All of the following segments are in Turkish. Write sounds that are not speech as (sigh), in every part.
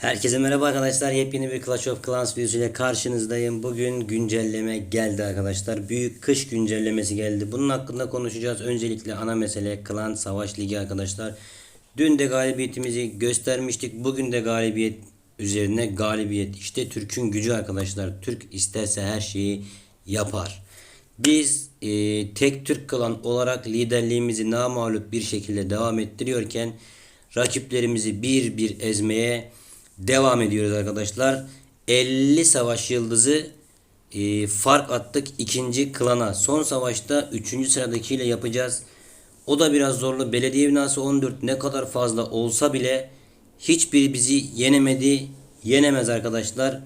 Herkese merhaba arkadaşlar. Yepyeni bir Clash of Clans videosuyla karşınızdayım. Bugün güncelleme geldi arkadaşlar. Büyük kış güncellemesi geldi. Bunun hakkında konuşacağız. Öncelikle ana mesele Klan Savaş Ligi arkadaşlar. Dün de galibiyetimizi göstermiştik. Bugün de galibiyet üzerine galibiyet. İşte Türk'ün gücü arkadaşlar. Türk isterse her şeyi yapar. Biz e, tek Türk klan olarak liderliğimizi namağlup bir şekilde devam ettiriyorken rakiplerimizi bir bir ezmeye devam ediyoruz arkadaşlar. 50 savaş yıldızı e, fark attık ikinci klana. Son savaşta 3. sıradakiyle yapacağız. O da biraz zorlu. Belediye binası 14 ne kadar fazla olsa bile hiçbiri bizi yenemedi. Yenemez arkadaşlar.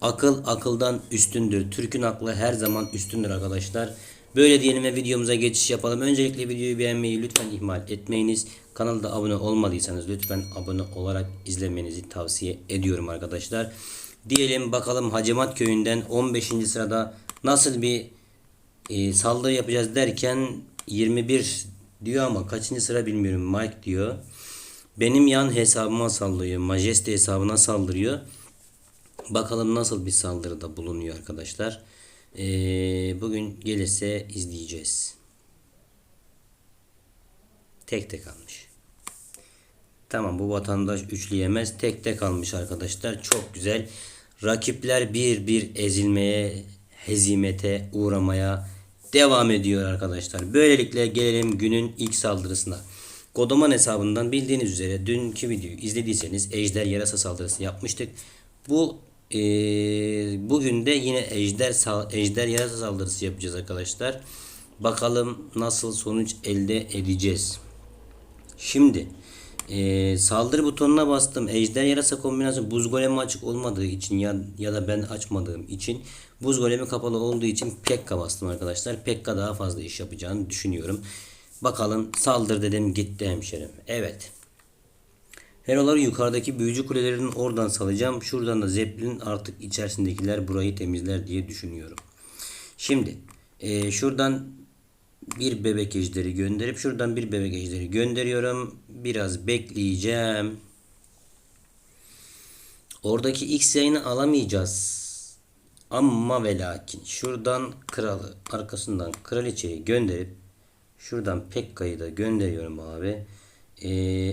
Akıl akıldan üstündür. Türk'ün aklı her zaman üstündür arkadaşlar. Böyle diyelim ve videomuza geçiş yapalım. Öncelikle videoyu beğenmeyi lütfen ihmal etmeyiniz. Kanalda abone olmadıysanız lütfen abone olarak izlemenizi tavsiye ediyorum arkadaşlar. Diyelim bakalım Hacemat köyünden 15. sırada nasıl bir e, saldırı yapacağız derken 21 diyor ama kaçıncı sıra bilmiyorum. Mike diyor. Benim yan hesabıma saldırıyor. Majeste hesabına saldırıyor. Bakalım nasıl bir saldırıda bulunuyor arkadaşlar. Ee, bugün gelirse izleyeceğiz. Tek tek almış. Tamam bu vatandaş üçleyemez. Tek tek almış arkadaşlar. Çok güzel. Rakipler bir bir ezilmeye, hezimete uğramaya devam ediyor arkadaşlar. Böylelikle gelelim günün ilk saldırısına. Kodoman hesabından bildiğiniz üzere dünkü videoyu izlediyseniz ejder yarasa saldırısı yapmıştık. Bu e, bugün de yine ejder ejder yarasa saldırısı yapacağız arkadaşlar. Bakalım nasıl sonuç elde edeceğiz. Şimdi e, saldırı butonuna bastım. Ejder yarasa kombinasyonu buz golemi açık olmadığı için ya, ya da ben açmadığım için buz golemi kapalı olduğu için Pekka bastım arkadaşlar. Pekka daha fazla iş yapacağını düşünüyorum. Bakalım saldır dedim gitti hemşerim. Evet. Heroları yukarıdaki büyücü kulelerinin oradan salacağım. Şuradan da zeplin artık içerisindekiler burayı temizler diye düşünüyorum. Şimdi e, şuradan bir bebek ejderi gönderip şuradan bir bebek ejderi gönderiyorum. Biraz bekleyeceğim. Oradaki X yayını alamayacağız. Ama ve lakin şuradan kralı arkasından kraliçeyi gönderip şuradan Pekka'yı da gönderiyorum abi. Ee,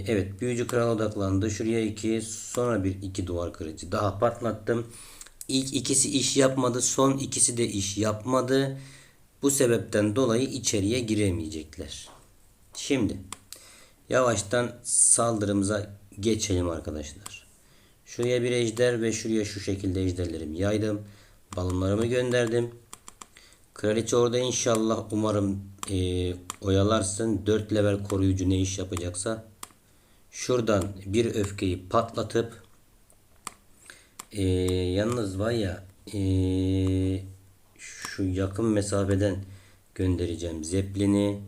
evet büyücü kral odaklandı. Şuraya iki sonra bir iki duvar kırıcı daha patlattım. İlk ikisi iş yapmadı. Son ikisi de iş yapmadı. Bu sebepten dolayı içeriye giremeyecekler. Şimdi yavaştan saldırımıza geçelim arkadaşlar. Şuraya bir ejder ve şuraya şu şekilde ejderlerimi yaydım. Balonlarımı gönderdim. Kraliçe orada inşallah umarım e, oyalarsın. 4 level koruyucu ne iş yapacaksa. Şuradan bir öfkeyi patlatıp e, yalnız var ya e, şu yakın mesafeden göndereceğim zeplini.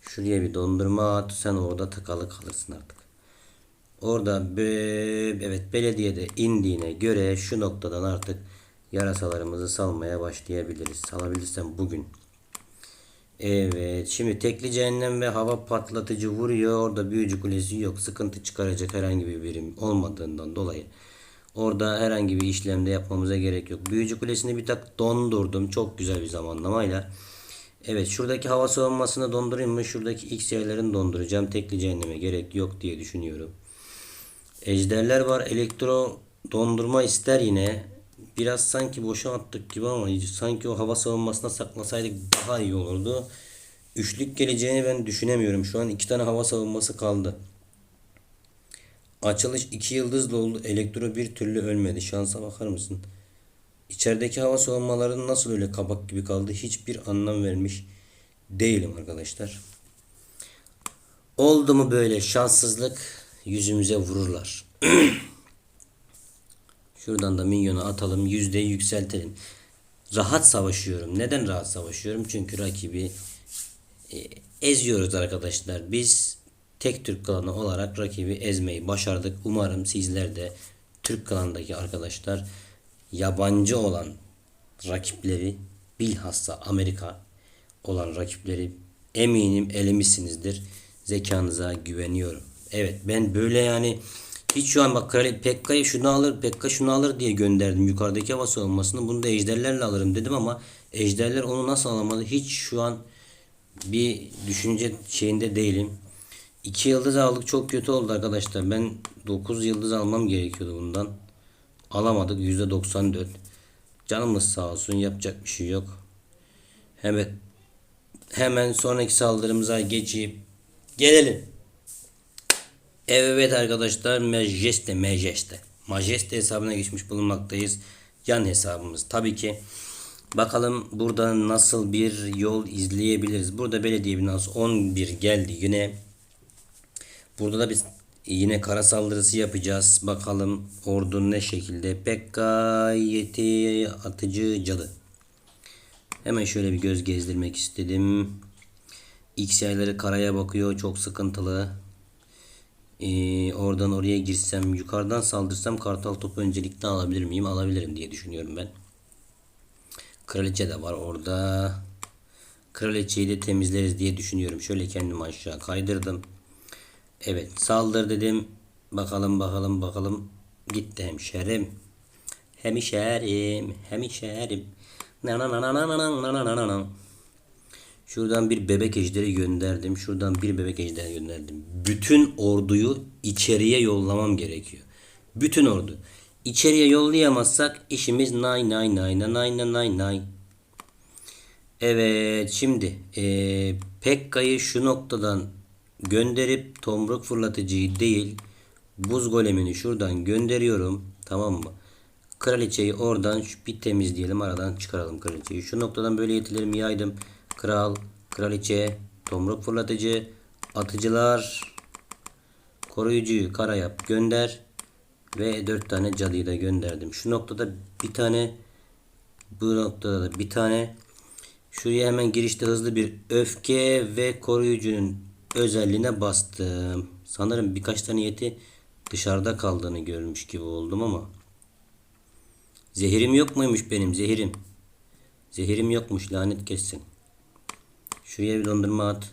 Şuraya bir dondurma at. Sen orada tıkalı kalırsın artık. Orada be- evet belediyede indiğine göre şu noktadan artık yarasalarımızı salmaya başlayabiliriz. Salabilirsem bugün. Evet. Şimdi tekli cehennem ve hava patlatıcı vuruyor. Orada büyücü kulesi yok. Sıkıntı çıkaracak herhangi bir birim olmadığından dolayı. Orada herhangi bir işlemde yapmamıza gerek yok. Büyücü kulesini bir tak dondurdum. Çok güzel bir zamanlamayla. Evet şuradaki hava savunmasını dondurayım mı? Şuradaki X yerlerini donduracağım. Tekli cehenneme gerek yok diye düşünüyorum. Ejderler var. Elektro dondurma ister yine. Biraz sanki boşa attık gibi ama sanki o hava savunmasına saklasaydık daha iyi olurdu. Üçlük geleceğini ben düşünemiyorum. Şu an iki tane hava savunması kaldı. Açılış iki yıldızlı oldu. Elektro bir türlü ölmedi. Şansa bakar mısın? İçerideki hava savunmaları nasıl öyle kabak gibi kaldı? Hiçbir anlam vermiş değilim arkadaşlar. Oldu mu böyle şanssızlık yüzümüze vururlar. (clears throat) Şuradan da minyonu atalım. Yüzdeyi yükseltelim. Rahat savaşıyorum. Neden rahat savaşıyorum? Çünkü rakibi e, eziyoruz arkadaşlar. Biz tek Türk klanı olarak rakibi ezmeyi başardık. Umarım sizler de Türk klanındaki arkadaşlar yabancı olan rakipleri bilhassa Amerika olan rakipleri eminim elemişsinizdir. Zekanıza güveniyorum. Evet ben böyle yani Hiç şu an bak Pekka'yı şunu alır, Pekka şunu alır diye gönderdim yukarıdaki hava savunmasını. Bunu da ejderlerle alırım dedim ama ejderler onu nasıl alamadı? Hiç şu an bir düşünce şeyinde değilim. 2 yıldız aldık çok kötü oldu arkadaşlar. Ben 9 yıldız almam gerekiyordu bundan. Alamadık %94. Canımız sağ olsun yapacak bir şey yok. Hemen hemen sonraki saldırımıza geçip gelelim. Evet arkadaşlar Majeste Majeste Majeste hesabına geçmiş bulunmaktayız. Yan hesabımız tabii ki. Bakalım burada nasıl bir yol izleyebiliriz. Burada belediye binası 11 geldi yine. Burada da biz yine kara saldırısı yapacağız. Bakalım ordu ne şekilde. Pekka yeti atıcı cadı. Hemen şöyle bir göz gezdirmek istedim. X yayları karaya bakıyor. Çok sıkıntılı. Ee, oradan oraya girsem, yukarıdan saldırsam kartal topu öncelikle alabilir miyim? Alabilirim diye düşünüyorum ben. Kraliçe de var orada. Kraliçeyi de temizleriz diye düşünüyorum. Şöyle kendimi aşağı kaydırdım. Evet saldır dedim. Bakalım bakalım bakalım. Gitti hemşerim. Hemşerim. Hemşerim. Na na na na na na na na na na. Şuradan bir bebek ejderi gönderdim. Şuradan bir bebek ejderi gönderdim. Bütün orduyu içeriye yollamam gerekiyor. Bütün ordu. İçeriye yollayamazsak işimiz nay nay nay nay nay nay nay. Evet şimdi eee Pekka'yı şu noktadan gönderip tomruk fırlatıcıyı değil buz golemini şuradan gönderiyorum. Tamam mı? Kraliçeyi oradan bir temizleyelim aradan çıkaralım kraliçeyi. Şu noktadan böyle yetilerimi yaydım. Kral, kraliçe, tomruk fırlatıcı, atıcılar, koruyucuyu kara yap gönder. Ve dört tane cadıyı da gönderdim. Şu noktada bir tane bu noktada da bir tane şuraya hemen girişte hızlı bir öfke ve koruyucunun özelliğine bastım. Sanırım birkaç tane yeti dışarıda kaldığını görmüş gibi oldum ama zehirim yok muymuş benim zehirim? Zehirim yokmuş lanet kessin. Şuraya bir dondurma at.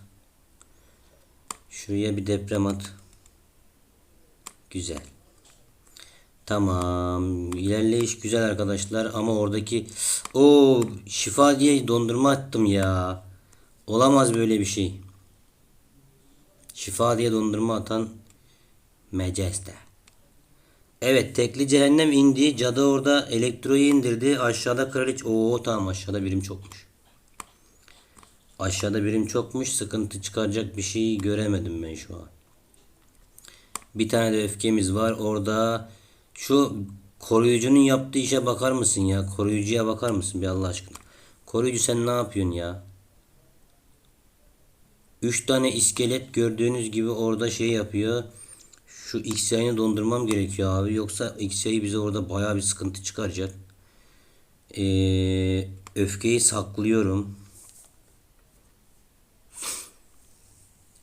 Şuraya bir deprem at. Güzel. Tamam. İlerleyiş güzel arkadaşlar ama oradaki o şifa diye dondurma attım ya. Olamaz böyle bir şey. Şifa diye dondurma atan Majeste. Evet tekli cehennem indi. Cadı orada elektroyu indirdi. Aşağıda kraliç. Oo tamam aşağıda birim çokmuş. Aşağıda birim çokmuş. Sıkıntı çıkaracak bir şey göremedim ben şu an. Bir tane de öfkemiz var. Orada şu koruyucunun yaptığı işe bakar mısın ya? Koruyucuya bakar mısın bir Allah aşkına? Koruyucu sen ne yapıyorsun ya? 3 tane iskelet gördüğünüz gibi orada şey yapıyor. Şu X-Yay'ını dondurmam gerekiyor abi. Yoksa X-Yay bize orada baya bir sıkıntı çıkaracak. Ee, öfkeyi saklıyorum.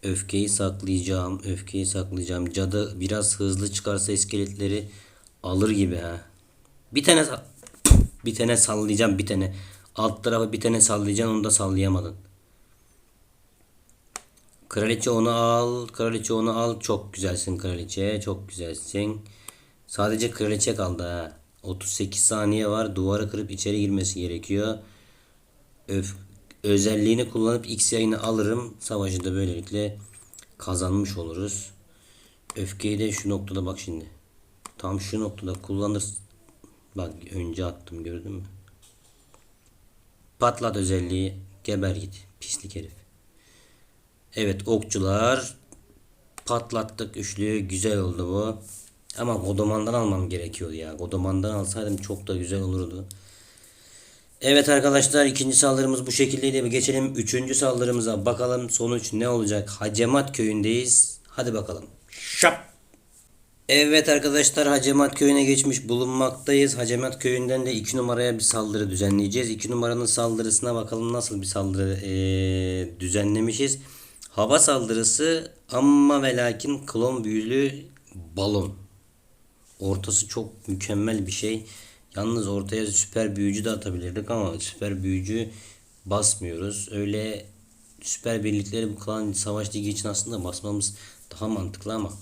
Öfkeyi saklayacağım. Öfkeyi saklayacağım. Cadı biraz hızlı çıkarsa iskeletleri alır gibi ha. Bir tane (laughs) bir tane sallayacağım bir tane. Alt tarafa bir tane sallayacaksın onu da sallayamadın. Kraliçe onu al. Kraliçe onu al. Çok güzelsin kraliçe. Çok güzelsin. Sadece kraliçe kaldı ha. 38 saniye var. Duvarı kırıp içeri girmesi gerekiyor. Öf özelliğini kullanıp X yayını alırım. Savaşı da böylelikle kazanmış oluruz. Öfkeyi de şu noktada bak şimdi. Tam şu noktada kullanır. Bak önce attım gördün mü? Patlat özelliği. Geber git. Pislik herif. Evet okçular. Patlattık üçlüyü. Güzel oldu bu. Ama Godoman'dan almam gerekiyordu ya. Godoman'dan alsaydım çok da güzel olurdu. Evet arkadaşlar ikinci saldırımız bu şekildeydi. Geçelim üçüncü saldırımıza. Bakalım sonuç ne olacak? Hacemat köyündeyiz. Hadi bakalım. Şap. Evet arkadaşlar Hacemat köyüne geçmiş bulunmaktayız. Hacemat köyünden de 2 numaraya bir saldırı düzenleyeceğiz. 2 numaranın saldırısına bakalım nasıl bir saldırı eee, düzenlemişiz. Hava saldırısı ama ve lakin klon büyülü balon. Ortası çok mükemmel bir şey. Yalnız ortaya süper büyücü de atabilirdik ama süper büyücü basmıyoruz. Öyle süper birlikleri bu klan savaş ligi için aslında basmamız daha mantıklı ama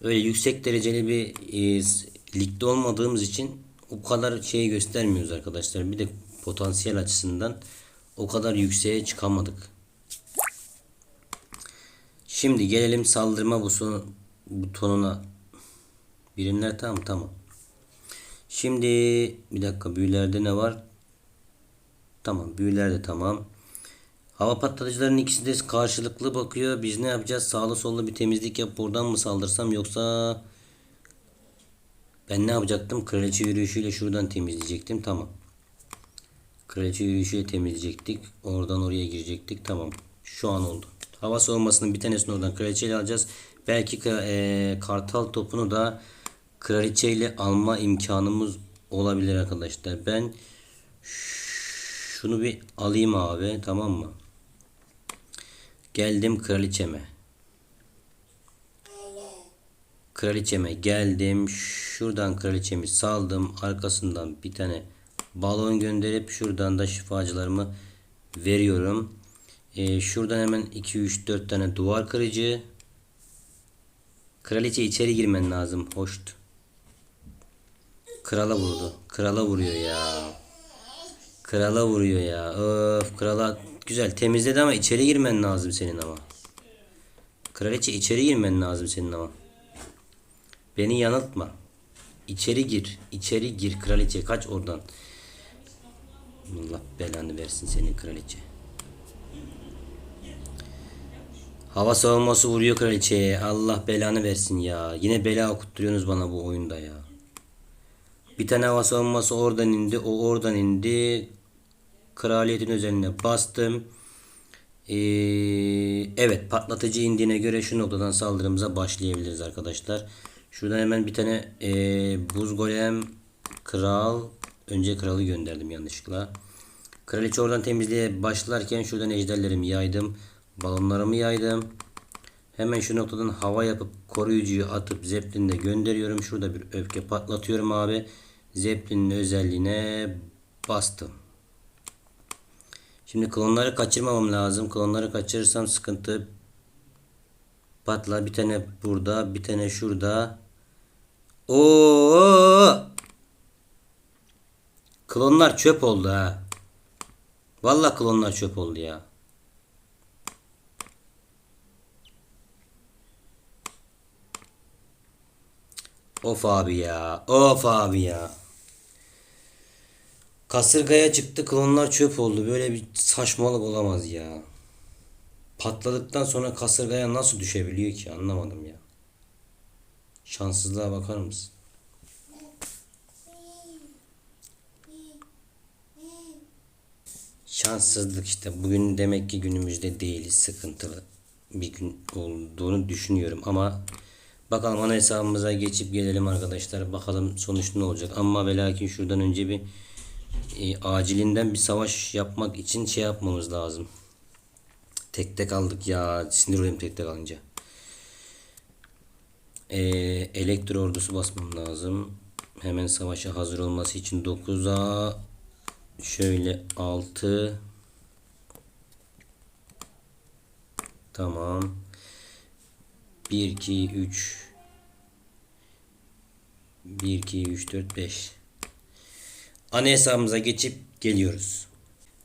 öyle yüksek dereceli bir e, ligde olmadığımız için o kadar şeyi göstermiyoruz arkadaşlar. Bir de potansiyel açısından o kadar yükseğe çıkamadık. Şimdi gelelim saldırma butonuna. Birimler tamam tamam. Şimdi bir dakika büyülerde ne var? Tamam büyülerde tamam. Hava patlatıcıların ikisi de karşılıklı bakıyor. Biz ne yapacağız? Sağlı sollu bir temizlik yap buradan mı saldırsam yoksa ben ne yapacaktım? Kraliçe yürüyüşüyle şuradan temizleyecektim. Tamam. Kraliçe yürüyüşüyle temizleyecektik. Oradan oraya girecektik. Tamam. Şu an oldu. Hava savunmasının bir tanesini oradan kraliçeyle alacağız. Belki eee, kartal topunu da kraliçeyle alma imkanımız olabilir arkadaşlar. Ben şunu bir alayım abi. Tamam mı? Geldim kraliçeme. Kraliçeme geldim. Şuradan kraliçemi saldım. Arkasından bir tane balon gönderip şuradan da şifacılarımı veriyorum. Ee, şuradan hemen 2 3 4 tane duvar kırıcı. Kraliçe içeri girmen lazım. Hoşt. Krala vurdu. Krala vuruyor ya. Krala vuruyor ya. Öf krala güzel temizledi ama içeri girmen lazım senin ama. Kraliçe içeri girmen lazım senin ama. Beni yanıltma. İçeri gir. İçeri gir kraliçe. Kaç oradan. Allah belanı versin senin kraliçe. Hava savunması vuruyor kraliçeye. Allah belanı versin ya. Yine bela okutturuyorsunuz bana bu oyunda ya. Bir tane hava savunması oradan indi. O oradan indi. Kraliyetin özeline bastım. Ee, evet patlatıcı indiğine göre şu noktadan saldırımıza başlayabiliriz arkadaşlar. Şuradan hemen bir tane ee, buz golem kral önce kralı gönderdim yanlışlıkla. Kraliçe oradan temizliğe başlarken şuradan ejderlerimi yaydım. Balonlarımı yaydım. Hemen şu noktadan hava yapıp koruyucuyu atıp Zeppelin'de gönderiyorum. Şurada bir öfke patlatıyorum abi. Zeppelin'in özelliğine bastım. Şimdi klonları kaçırmamam lazım. Klonları kaçırırsam sıkıntı patlar. Bir tane burada, bir tane şurada. Oo! Klonlar çöp oldu ha. Vallahi klonlar çöp oldu ya. Of abi ya. Of abi ya. Kasırgaya çıktı klonlar çöp oldu. Böyle bir saçmalık olamaz ya. Patladıktan sonra kasırgaya nasıl düşebiliyor ki anlamadım ya. Şanssızlığa bakar mısın? Şanssızlık işte. Bugün demek ki günümüzde değiliz. Sıkıntılı bir gün olduğunu düşünüyorum ama bakalım ana hesabımıza geçip gelelim arkadaşlar. Bakalım sonuç ne olacak. Ama ve lakin şuradan önce bir e, acilinden bir savaş yapmak için şey yapmamız lazım. Tek tek aldık ya. Sinir oluyorum tek tek alınca. E, elektro ordusu basmam lazım. Hemen savaşa hazır olması için 9'a şöyle 6 Tamam. 1 2 3 1 2 3 4 5 Ana hesabımıza geçip geliyoruz.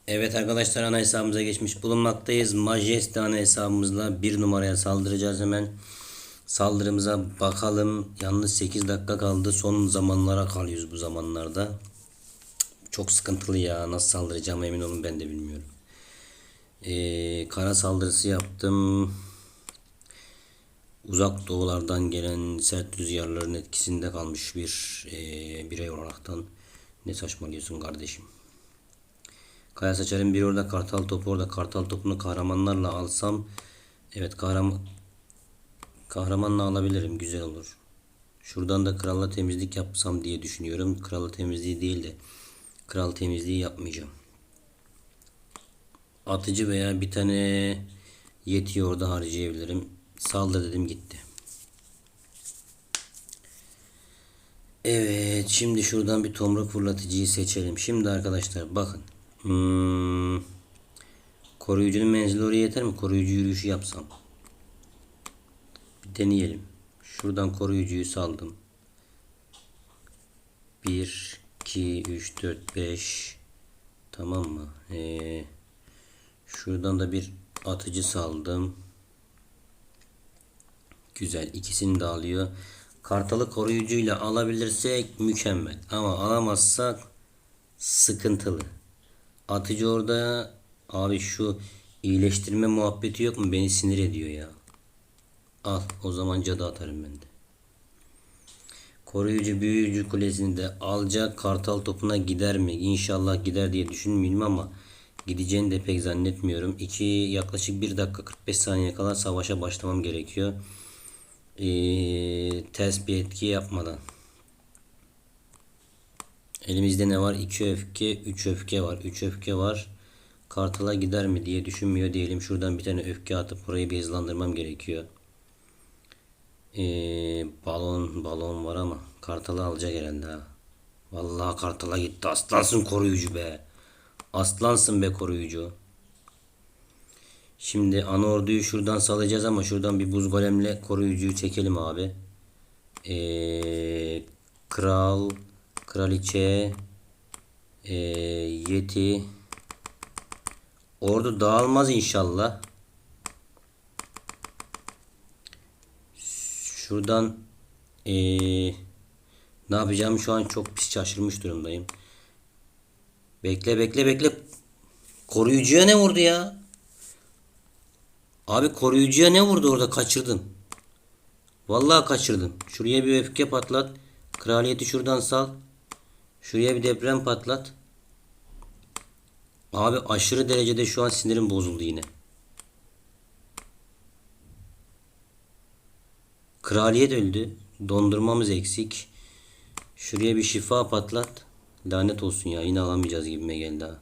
Evet arkadaşlar ana hesabımıza geçmiş bulunmaktayız. Majeste ana hesabımızla bir numaraya saldıracağız hemen. Saldırımıza bakalım. Yalnız 8 dakika kaldı. Son zamanlara kalıyoruz bu zamanlarda. Çok sıkıntılı ya. Nasıl saldıracağım emin olun ben de bilmiyorum. Ee, kara saldırısı yaptım. Uzak doğulardan gelen sert rüzgarların etkisinde kalmış bir e, birey olaraktan ne saçmalıyorsun kardeşim. Kaya saçarım bir orada kartal topu orada kartal topunu kahramanlarla alsam evet kahraman kahramanla alabilirim güzel olur. Şuradan da kralla temizlik yapsam diye düşünüyorum. Kralla temizliği değil de kral temizliği yapmayacağım. Atıcı veya bir tane yetiyi orada harcayabilirim. Saldır dedim gitti. Evet şimdi şuradan bir tomruk fırlatıcıyı seçelim. Şimdi arkadaşlar bakın. Hmm, koruyucunun menzili oraya yeter mi? Koruyucu yürüyüşü yapsam. Bir deneyelim. Şuradan koruyucuyu saldım. 1 2 3 4 5 Tamam mı? Ee, şuradan da bir atıcı saldım. Güzel. ikisini de alıyor. Kartalı koruyucuyla alabilirsek mükemmel. Ama alamazsak sıkıntılı. Atıcı orada abi şu iyileştirme muhabbeti yok mu? Beni sinir ediyor ya. Al. O zaman cadı atarım ben de. Koruyucu büyücü kulesini de alacak. Kartal topuna gider mi? İnşallah gider diye düşünmüyorum ama gideceğini de pek zannetmiyorum. İki yaklaşık 1 dakika 45 saniye kala savaşa başlamam gerekiyor. Ee, ters bir etki yapmadan. Elimizde ne var? 2 öfke, 3 öfke var. 3 öfke var. Kartala gider mi diye düşünmüyor diyelim. Şuradan bir tane öfke atıp burayı bir hızlandırmam gerekiyor. Ee, balon balon var ama kartalı alacak herhalde ha. Vallahi kartala gitti. Aslansın koruyucu be. Aslansın be koruyucu. Şimdi ana orduyu şuradan salacağız ama şuradan bir buz golemle koruyucuyu çekelim abi. Ee, kral, kraliçe, ee, yeti. Ordu dağılmaz inşallah. Şuradan ee, ne yapacağım şu an çok pis şaşırmış durumdayım. Bekle bekle bekle. Koruyucuya ne vurdu ya? Abi koruyucuya ne vurdu orada kaçırdın. Vallahi kaçırdın. Şuraya bir öfke patlat. Kraliyeti şuradan sal. Şuraya bir deprem patlat. Abi aşırı derecede şu an sinirim bozuldu yine. Kraliyet öldü. Dondurmamız eksik. Şuraya bir şifa patlat. Lanet olsun ya yine alamayacağız gibime geldi ha.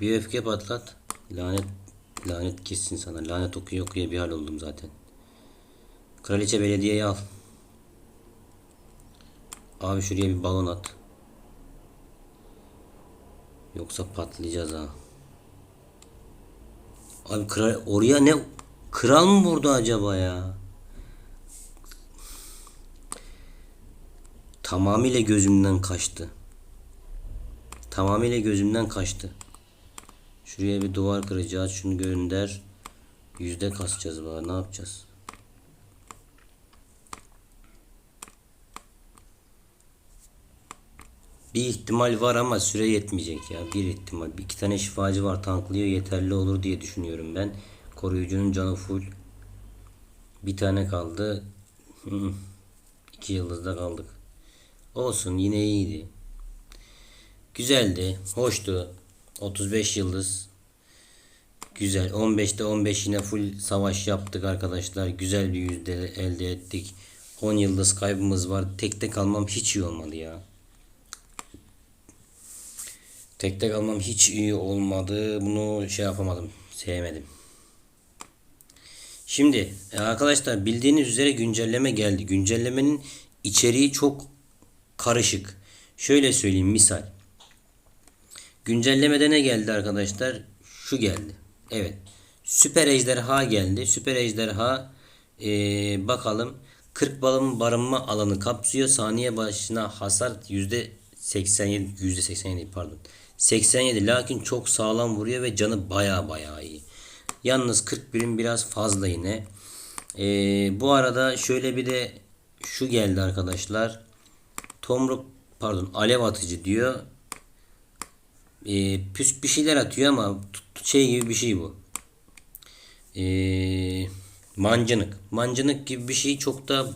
Bir öfke patlat. Lanet lanet gitsin sana. Lanet okuya okuya bir hal oldum zaten. Kraliçe belediyeyi al. Abi şuraya bir balon at. Yoksa patlayacağız ha. Abi kral oraya ne kral mı vurdu acaba ya? Tamamıyla gözümden kaçtı. Tamamıyla gözümden kaçtı. Şuraya bir duvar kıracağız. Şunu gönder. Yüzde kasacağız bana. Ne yapacağız? Bir ihtimal var ama süre yetmeyecek ya. Bir ihtimal. Bir iki tane şifacı var tanklıyor yeterli olur diye düşünüyorum ben. Koruyucunun canı full. Bir tane kaldı. Hı. İki yıldızda kaldık. Olsun yine iyiydi. Güzeldi. Hoştu. 35 yıldız. Güzel. 15'te 15 yine full savaş yaptık arkadaşlar. Güzel bir yüzde elde ettik. 10 yıldız kaybımız var. Tekte kalmam hiç iyi olmadı ya. Tekte kalmam hiç iyi olmadı. Bunu şey yapamadım. Sevmedim. Şimdi e, arkadaşlar bildiğiniz üzere güncelleme geldi. Güncellemenin içeriği çok karışık. Şöyle söyleyeyim misal. Güncellemede ne geldi arkadaşlar? Şu geldi. Evet. Süper ejderha geldi. Süper ejderha ee, bakalım 40 balım barınma alanı kapsıyor. Saniye başına hasar yüzde 87 yüzde 87 pardon. 87 lakin çok sağlam vuruyor ve canı baya baya iyi. Yalnız 40 birim biraz fazla yine. Ee, bu arada şöyle bir de şu geldi arkadaşlar. Tomruk pardon alev atıcı diyor. Ee, püs bir şeyler atıyor ama şey gibi bir şey bu. Ee, mancınık. Mancınık gibi bir şey çok da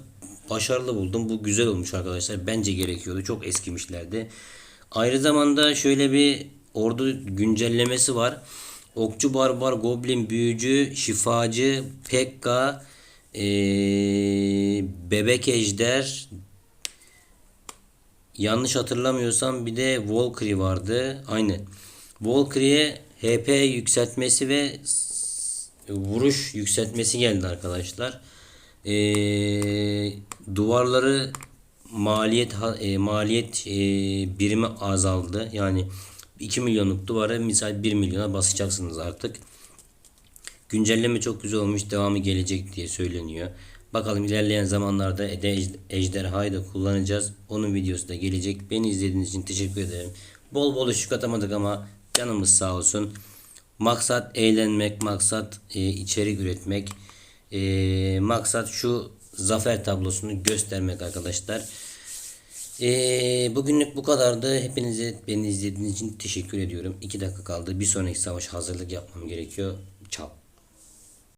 başarılı buldum. Bu güzel olmuş arkadaşlar. Bence gerekiyordu. Çok eskimişlerdi. Ayrı zamanda şöyle bir ordu güncellemesi var. Okçu barbar, goblin, büyücü, şifacı, pekka, ee, bebek ejder, yanlış hatırlamıyorsam bir de Valkyrie vardı. Aynı. Valkyrie'ye HP yükseltmesi ve vuruş yükseltmesi geldi arkadaşlar. Ee, duvarları maliyet e, maliyet e, birimi azaldı. Yani 2 milyonluk duvara misal 1 milyona basacaksınız artık. Güncelleme çok güzel olmuş. Devamı gelecek diye söyleniyor. Bakalım ilerleyen zamanlarda Ejderha'yı da kullanacağız. Onun videosu da gelecek. Beni izlediğiniz için teşekkür ederim. Bol bol ışık atamadık ama canımız sağ olsun. Maksat eğlenmek, maksat e, içerik üretmek. E, maksat şu zafer tablosunu göstermek arkadaşlar. E, bugünlük bu kadardı. Hepinize beni izlediğiniz için teşekkür ediyorum. 2 dakika kaldı. Bir sonraki savaş hazırlık yapmam gerekiyor. Çao.